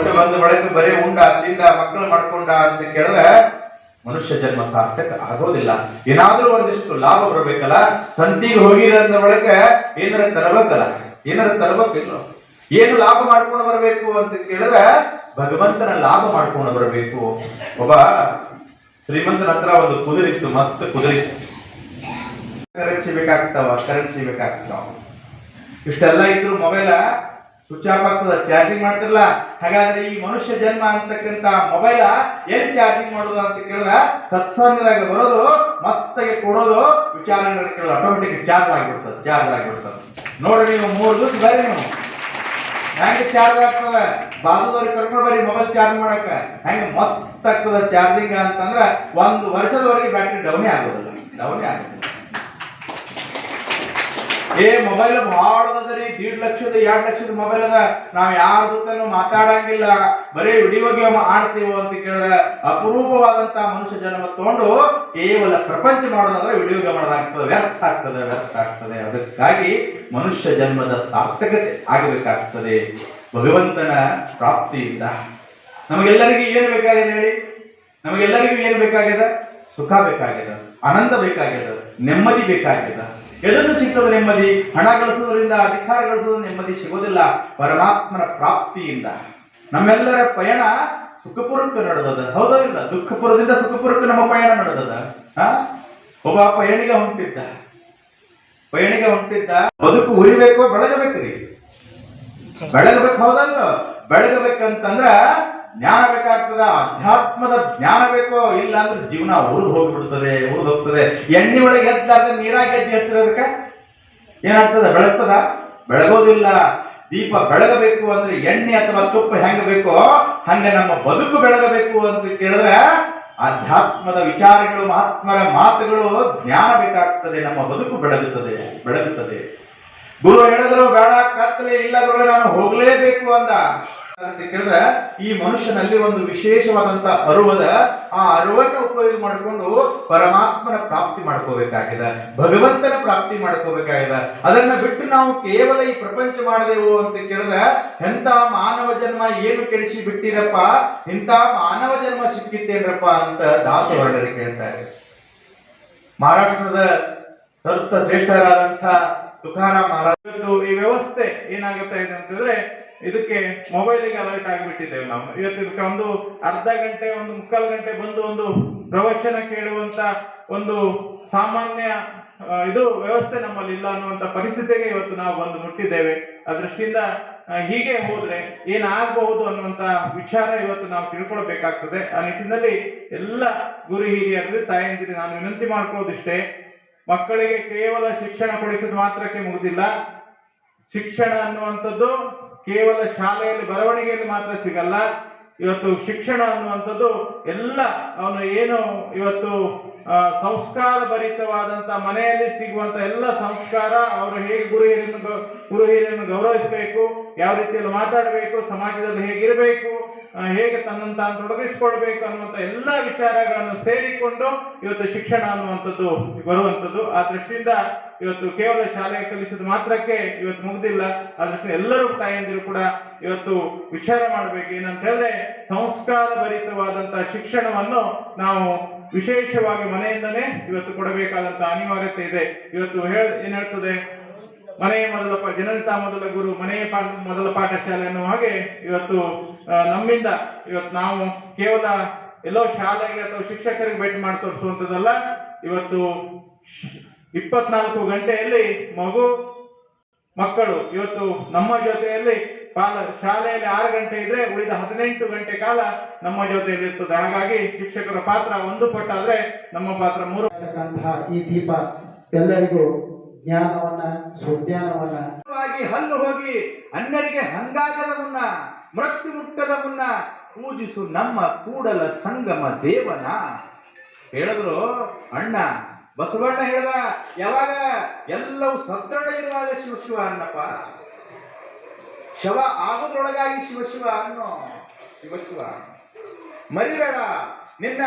ಬಿಟ್ಟು ಬಂದು ಬಳಿಕ ಬರೀ ಉಂಡ, ತಿಂಡ, ಮಕ್ಕಳು ಮಾಡ್ಕೊಂಡ ಅಂತ ಕೇಳಿದ್ರೆ ಮನುಷ್ಯ ಜನ್ಮ ಸಾರ್ಥಕ ಆಗೋದಿಲ್ಲ. ಏನಾದ್ರೂ ಒಂದಿಷ್ಟು ಲಾಭ ಬರಬೇಕಲ್ಲ? ಸಂತಿಗೆ ಹೋಗಿರ ಅಂದ ಬಳಿಕ ಏನಾರ ತರಬೇಕಲ್ಲ? ಏನಾರ ತರಬೇಕಿಲ್ಲ ಏನು ಲಾಭ ಮಾಡ್ಕೊಂಡು ಬರಬೇಕು ಅಂತ ಕೇಳಿದ್ರೆ ಭಗವಂತನ ಲಾಭ ಮಾಡ್ಕೊಂಡು ಬರಬೇಕು. ಒಬ್ಬ ಶ್ರೀಮಂತನ ಹತ್ರ ಒಂದು ಕುದುರಿತ್ತು, ಮಸ್ತ್ ಕುದುರಿತ್ತು. ಕರೆನ್ಸಿ ಬೇಕಾಗ್ತಾವ ಕರೆನ್ಸಿ ಬೇಕಾಗ್ತಾವ. ಇಷ್ಟೆಲ್ಲ ಇದ್ರು ಮೊಬೈಲ ಸ್ವಿಚ್ ಆಫ್ ಆಗ್ತದ, ಚಾರ್ಜಿಂಗ್ ಮಾಡ್ತಿರಲ್ಲ ಹಾಗಾದ್ರೆ ಈ ಮನುಷ್ಯ ಜನ್ಮ ಅಂತಕ್ಕಂತ ಮೊಬೈಲ ಎಲ್ಲಿ ಚಾರ್ಜಿಂಗ್ ಮಾಡೋದು ಅಂತ ಕೇಳಿದ್ರೆ, ಸತ್ಸಂಗದಾಗ ಬರೋದು, ಮಸ್ತಾಗಿ ಕೊಡೋದು ವಿಚಾರಗಳ ಕೇಳೋದು ಆಟೋಮೆಟಿಕ್ ಚಾರ್ಜ್ ಆಗಿಬಿಡ್ತದೆ ಚಾರ್ಜ್ ಆಗಿಬಿಡ್ತದೆ. ನೋಡಿ ನೀವು, ಮೂರು ದಿವಸ ಬರ್ರಿ ನೀವು. ಹೆಂಗೆ ಚಾರ್ಜ್ ಆಗ್ತದ? ಬಾಜುದವ್ರಿಗೆ ಕರ್ಕೊಂಡು ಬರ್ರಿ ಮೊಬೈಲ್ ಚಾರ್ಜ್ ಮಾಡಕ ಹೆಂಗೆ ಮಸ್ತ್ ಆಗ್ತದ ಚಾರ್ಜಿಂಗ್ ಅಂತಂದ್ರ, ಒಂದು ವರ್ಷದವರೆಗೆ ಬ್ಯಾಟ್ರಿ ಡೌನೇ ಆಗೋದಿಲ್ಲ ಡೌನೇ ಆಗೋದಿಲ್ಲ. ಏ ಮೊಬೈಲ್ ಭಾಳ ಅದರಿ ದೀಡ್ ಲಕ್ಷದ, ಎರಡ್ ಲಕ್ಷದ ಮೊಬೈಲ್ ಅದ. ನಾವ್ ಯಾರ ಜೊತೆನೂ ಮಾತಾಡಂಗಿಲ್ಲ. ಬರೀ ವಿಡಿಯೋ ಗೇಮ್ ಆಡ್ತೀವೋ ಅಂತ ಕೇಳಿದ್ರೆ ಅಪರೂಪವಾದಂತ ಮನುಷ್ಯ ಜನ್ಮ ತಗೊಂಡು ಕೇವಲ ಪ್ರಪಂಚ ಮಾಡೋದಂದ್ರೆ ವಿಡಿಯೋ ಗೇಮ್ ಮಾಡೋದಾಗ್ತದೆ ವ್ಯರ್ಥ ಆಗ್ತದೆ ವ್ಯರ್ಥ ಆಗ್ತದೆ. ಅದಕ್ಕಾಗಿ ಮನುಷ್ಯ ಜನ್ಮದ ಸಾರ್ಥಕತೆ ಆಗಬೇಕಾಗ್ತದೆ. ಭಗವಂತನ ಪ್ರಾಪ್ತಿಯಿಂದ. ನಮಗೆಲ್ಲರಿಗೂ ಏನು ಬೇಕಾಗಿದೆ ಹೇಳಿ? ನಮಗೆಲ್ಲರಿಗೂ ಏನು ಬೇಕಾಗಿದೆ? ಸುಖ ಬೇಕಾಗ್ಯದ, ಆನಂದ ಬೇಕಾಗ್ಯದ, ನೆಮ್ಮದಿ ಬೇಕಾಗ್ಯದ. ಎದನ್ನು ಸಿಗ್ತದ ನೆಮ್ಮದಿ, ಹಣ ಗಳಿಸುವುದರಿಂದ, ಅಧಿಕಾರ ಗಳಿಸುವುದರಿಂದ ನೆಮ್ಮದಿ ಸಿಗೋದಿಲ್ಲ. ಪರಮಾತ್ಮನ ಪ್ರಾಪ್ತಿಯಿಂದ. ನಮ್ಮೆಲ್ಲರ ಪಯಣ ಸುಖಪುರಕ್ಕೆ ನಡೆದದ. ಹೌದೋ ಇಲ್ಲ? ದುಃಖಪುರದಿಂದ ಸುಖಪುರಕ್ಕೆ ನಮ್ಮ ಪಯಣ ನಡೆದದ. ಹ ಒಬ್ಬ ಪಯಣಿಗೆ ಹೊಂಟಿದ್ದ. ಪಯಣಿಗೆ ಹೊಂಟಿದ್ದ. ಬದುಕು ಉರಿಬೇಕು, ಬೆಳಗಬೇಕ್ರಿ. ಬೆಳಗಬೇಕು ಹೌದಲ್ಲ ಬೆಳಗಬೇಕಂತಂದ್ರ ಜ್ಞಾನ ಬೇಕಾಗ್ತದ, ಅಧ್ಯಾತ್ಮದ ಜ್ಞಾನ ಬೇಕೋ ಇಲ್ಲ ಅಂದ್ರೆ ಜೀವನ ಉರಿದು ಹೋಗ್ಬಿಡ್ತದೆ ಉರಿದು ಹೋಗ್ತದೆ. ಎಣ್ಣೆ ಒಳಗೆ ಎದ್ದಾದ್ರೆ ನೀರಾಗಿ ಎದ್ದು ಹಚ್ಚಿರೋದಕ್ಕೆ ಏನಾಗ್ತದ, ಬೆಳಗ್ತದ? ಬೆಳಗೋದಿಲ್ಲ. ದೀಪ ಬೆಳಗಬೇಕು ಅಂದ್ರೆ ಎಣ್ಣೆ ಅಥವಾ ತುಪ್ಪ ಹೆಂಗ ಬೇಕೋ ಹಂಗ ನಮ್ಮ ಬದುಕು ಬೆಳಗಬೇಕು ಅಂತ ಕೇಳಿದ್ರೆ ಅಧ್ಯಾತ್ಮದ ವಿಚಾರಗಳು, ಮಹಾತ್ಮರ ಮಾತುಗಳು ಜ್ಞಾನ ಬೇಕಾಗ್ತದೆ, ನಮ್ಮ ಬದುಕು ಬೆಳಗುತ್ತದೆ ಬೆಳಗುತ್ತದೆ. ಗುರು ಹೇಳಿದ್ರು, ಬೇಡ, ಕತ್ತಲೆ ಇಲ್ಲ ಗುರು ನಾನು ಹೋಗ್ಲೇಬೇಕು ಅಂದ. ಅಂತ ಕೇಳಿದ್ರೆ ಈ ಮನುಷ್ಯನಲ್ಲಿ ಒಂದು ವಿಶೇಷವಾದಂತ ಅರುವದ ಆ ಅರುವನ್ನ ಉಪಯೋಗ ಮಾಡಿಕೊಂಡು ಪರಮಾತ್ಮನ ಪ್ರಾಪ್ತಿ ಮಾಡ್ಕೋಬೇಕಾಗಿದೆ, ಭಗವಂತನ ಪ್ರಾಪ್ತಿ ಮಾಡ್ಕೋಬೇಕಾಗಿದೆ. ಅದನ್ನ ಬಿಟ್ಟು ನಾವು ಕೇವಲ ಈ ಪ್ರಪಂಚ ಮಾಡದೆವು ಅಂತ ಕೇಳಿದ್ರೆ ಎಂತ ಮಾನವ ಜನ್ಮ ಏನು ಕೆಡಿಸಿ ಬಿಟ್ಟಿರಪ್ಪ ಇಂಥ ಮಾನವ ಜನ್ಮ ಸಿಕ್ಕಿತ್ತೇನ್ರಪ್ಪ ಅಂತ ದಾಸವಾಡರು ಕೇಳ್ತಾರೆ. ಮಹಾರಾಷ್ಟ್ರದ ಶ್ರೇಷ್ಠರಾದಂಥ ತುಕಾರಾಮ್ ಮಹಾರಾಜ್ ಈ ವ್ಯವಸ್ಥೆ ಏನಾಗುತ್ತೆ ಇದೆ ಅಂತಂದ್ರೆ ಇದಕ್ಕೆ ಮೊಬೈಲಿಗೆ ಅಲರ್ಟ್ ಆಗಿಬಿಟ್ಟಿದ್ದೇವೆ ನಾವು. ಇವತ್ತು ಇದಕ್ಕೆ ಒಂದು ಅರ್ಧ ಗಂಟೆ, ಒಂದು ಮುಕ್ಕಾಲು ಗಂಟೆ ಬಂದು ಒಂದು ಪ್ರವಚನ ಕೇಳುವಂತ ಒಂದು ಸಾಮಾನ್ಯ ಇದು ವ್ಯವಸ್ಥೆ ನಮ್ಮಲ್ಲಿ ಇಲ್ಲ ಅನ್ನುವಂತ ಪರಿಸ್ಥಿತಿಗೆ ಇವತ್ತು ನಾವು ಬಂದು ಮುಟ್ಟಿದ್ದೇವೆ. ಆ ದೃಷ್ಟಿಯಿಂದ ಹೀಗೆ ಹೋದ್ರೆ ಏನಾಗಬಹುದು ಅನ್ನುವಂತ ವಿಚಾರ ಇವತ್ತು ನಾವು ತಿಳ್ಕೊಳ್ಬೇಕಾಗ್ತದೆ. ಆ ನಿಟ್ಟಿನಲ್ಲಿ ಎಲ್ಲ ಗುರು ಹಿರಿಯರಲ್ಲಿ, ತಾಯಂದಿರಿಗೆ ನಾನು ವಿನಂತಿ ಮಾಡ್ಕೊಳ್ಳೋದಿಷ್ಟೇ ಮಕ್ಕಳಿಗೆ ಕೇವಲ ಶಿಕ್ಷಣ ಕೊಡಿಸೋದು ಮಾತ್ರಕ್ಕೆ ಮುಗುದಿಲ್ಲ. ಶಿಕ್ಷಣ ಅನ್ನುವಂಥದ್ದು ಕೇವಲ ಶಾಲೆಯಲ್ಲಿ ಬರವಣಿಗೆಯಲ್ಲಿ ಮಾತ್ರ ಸಿಗಲ್ಲ. ಇವತ್ತು ಶಿಕ್ಷಣ ಅನ್ನುವಂಥದ್ದು ಎಲ್ಲ ಅವನು ಏನು ಇವತ್ತು ಸಂಸ್ಕಾರ ಭರಿತವಾದಂತ ಮನೆಯಲ್ಲಿ ಸಿಗುವಂತ ಎಲ್ಲ ಸಂಸ್ಕಾರ ಅವರು ಹೇಗೆ ಗುರು ಹಿರಿಯನ್ನು ಗುರು ಹಿರಿಯನ್ನು ಗೌರವಿಸಬೇಕು ಯಾವ ರೀತಿಯಲ್ಲಿ ಮಾತಾಡಬೇಕು, ಸಮಾಜದಲ್ಲಿ ಹೇಗಿರಬೇಕು ಹೇಗೆ ತನ್ನನ್ನು ತಾನು ತೊಡಗಿಸಿಕೊಳ್ಬೇಕು ಅನ್ನುವಂಥ ಎಲ್ಲ ವಿಚಾರಗಳನ್ನು ಸೇರಿಕೊಂಡು ಇವತ್ತು ಶಿಕ್ಷಣ ಅನ್ನುವಂಥದ್ದು ಬರುವಂಥದ್ದು. ಆ ದೃಷ್ಟಿಯಿಂದ ಇವತ್ತು ಕೇವಲ ಶಾಲೆಗೆ ಕಲಿಸಿದ ಮಾತ್ರಕ್ಕೆ ಇವತ್ತು ಮುಗ್ದಿಲ್ಲ. ಆ ದೃಷ್ಟಿಯಿಂದ ಎಲ್ಲರೂ ತಾಯಂದಿರು ಕೂಡ ಇವತ್ತು ವಿಚಾರ ಮಾಡಬೇಕು. ಏನಂತ ಹೇಳಿದ್ರೆ ಸಂಸ್ಕಾರ ಭರಿತವಾದಂತಹ ಶಿಕ್ಷಣವನ್ನು ನಾವು ವಿಶೇಷವಾಗಿ ಮನೆಯಿಂದನೇ ಇವತ್ತು ಕೊಡಬೇಕಾದಂತಹ ಅನಿವಾರ್ಯತೆ ಇದೆ. ಇವತ್ತು ಹೇಳ್ ಏನ್ ಹೇಳ್ತದೆ? ಮನೆಯ ಮೊದಲ ಜನನಿತಾ ಮೊದಲ ಗುರು, ಮನೆಯ ಮೊದಲ ಪಾಠಶಾಲೆ ಅನ್ನುವ ಹಾಗೆ ಇವತ್ತು ನಮ್ಮಿಂದ ಇವತ್ತು ನಾವು ಕೇವಲ ಎಲ್ಲೋ ಶಾಲೆಗೆ ಅಥವಾ ಶಿಕ್ಷಕರಿಗೆ ಭೇಟಿ ಮಾಡಿ ತೋರಿಸುವಂಥದ್ದಲ್ಲ ಇವತ್ತು ಇಪ್ಪತ್ನಾಲ್ಕು ಗಂಟೆಯಲ್ಲಿ ಮಗು, ಮಕ್ಕಳು, ಇವತ್ತು ನಮ್ಮ ಜೊತೆಯಲ್ಲಿ ಪಾಲ, ಶಾಲೆಯಲ್ಲಿ ಆರು ಗಂಟೆ ಇದ್ರೆ ಉಳಿದ ಹದಿನೆಂಟು ಗಂಟೆ ಕಾಲ ನಮ್ಮ ಜೊತೆಯಲ್ಲಿ ಇರ್ತದೆ. ಹಾಗಾಗಿ ಶಿಕ್ಷಕರ ಪಾತ್ರ ಒಂದು ಪಟ್ಟಾದ್ರೆ ನಮ್ಮ ಪಾತ್ರ ಮೂರು. ಈ ದೀಪ ಎಲ್ಲರಿಗೂ ಜ್ಞಾನವನ್ನ ಸುಜ್ಞಾನವನ್ನ ಹಲ್ಲು ಹೋಗಿ ಅನ್ಯರಿಗೆ ಹಂಗಾಗದ ಮುನ್ನ, ಮೃತ್ಯು ಮುಟ್ಟದ ಮುನ್ನ ಪೂಜಿಸು ನಮ್ಮ ಕೂಡಲ ಸಂಗಮ ದೇವನ. ಹೇಳಿದ್ರು, ಅಣ್ಣ, ಬಸವಣ್ಣ ಹೇಳ್ದ, ಯಾವಾಗ ಎಲ್ಲವೂ ಸದೃಢ ಇರುವಾಗ ಶಿವಶಿವ ಅಣ್ಣಪ್ಪ ಶವ ಆಗೋದ್ರೊಳಗಾಗಿ ಶಿವಶಿವ ಶಿವ ಅನ್ನೋ, ಶಿವ ಶಿವ. ಮರಿಬೇಡ, ನಿನ್ನ